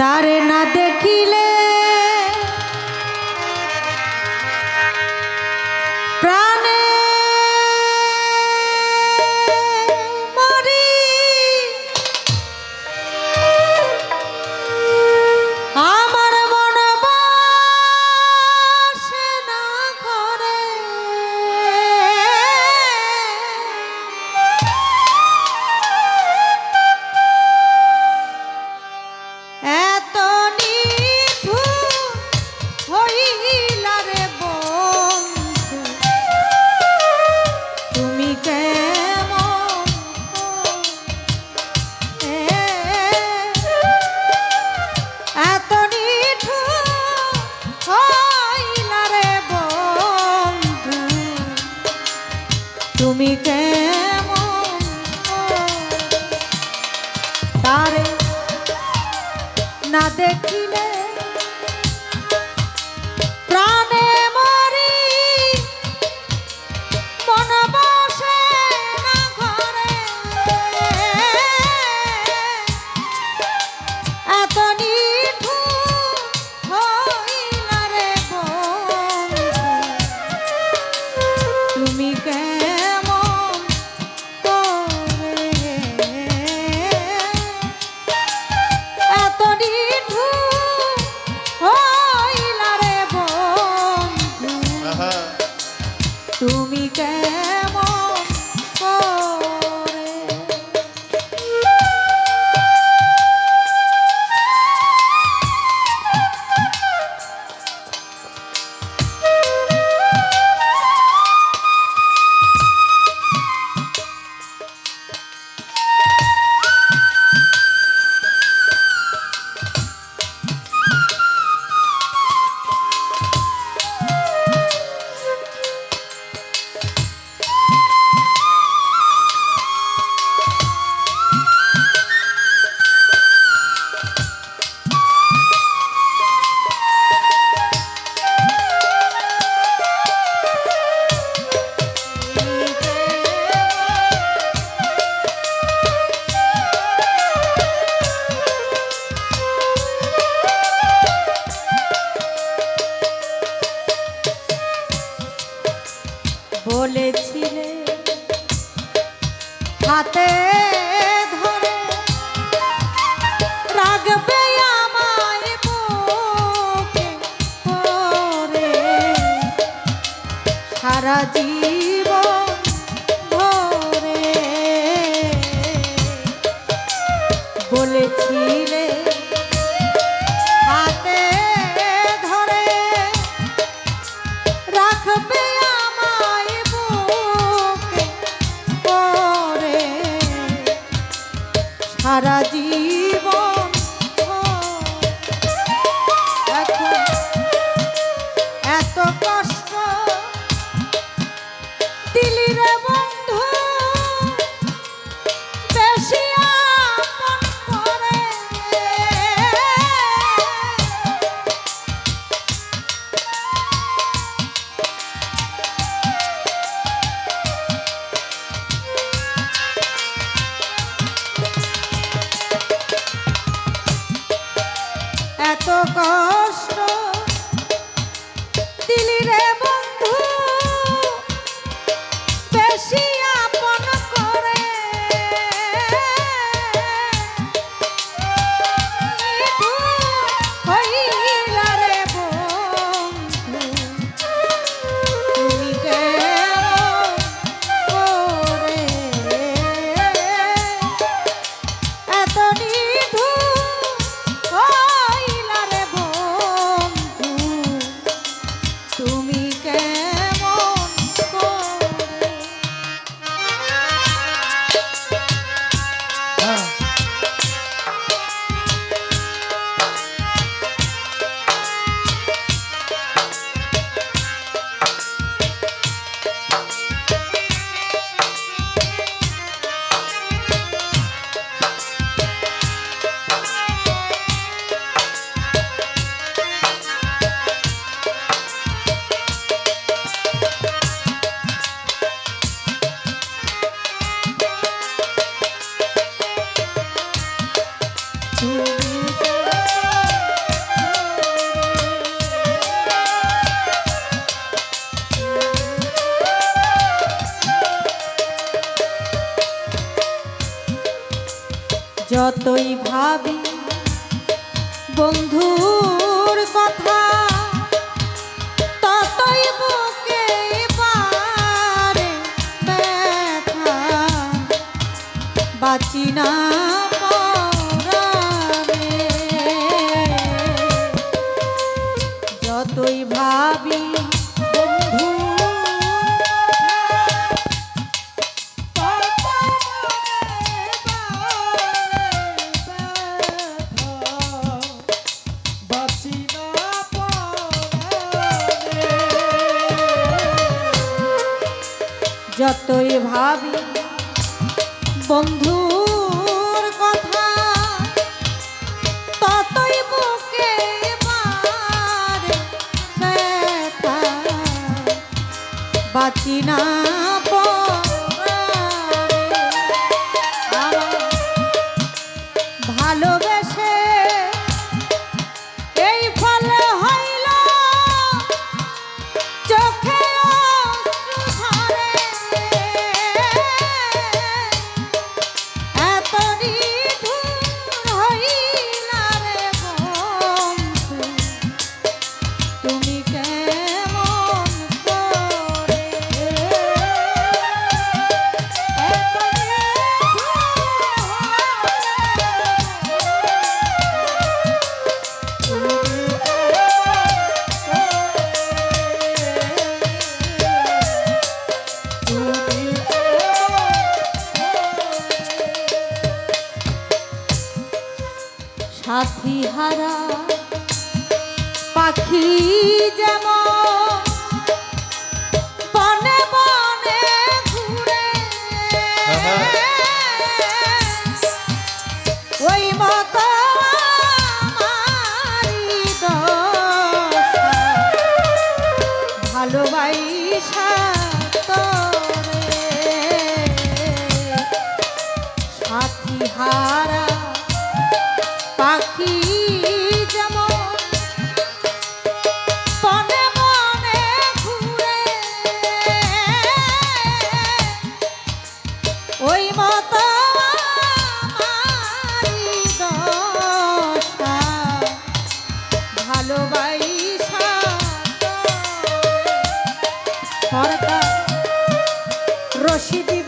তারে না দেখিলে তুমি কেমন? তারে না দেখিলে বলেছিলে। হাতে ধরে রাখবে আমায় বুকে পরে সারা জীবন যতই ভাবি বন্ধু যতই ভাবি বন্ধু। যতই ভাবি বন্ধু পাচ্ছি না হারা পাখি যেমন Сидит.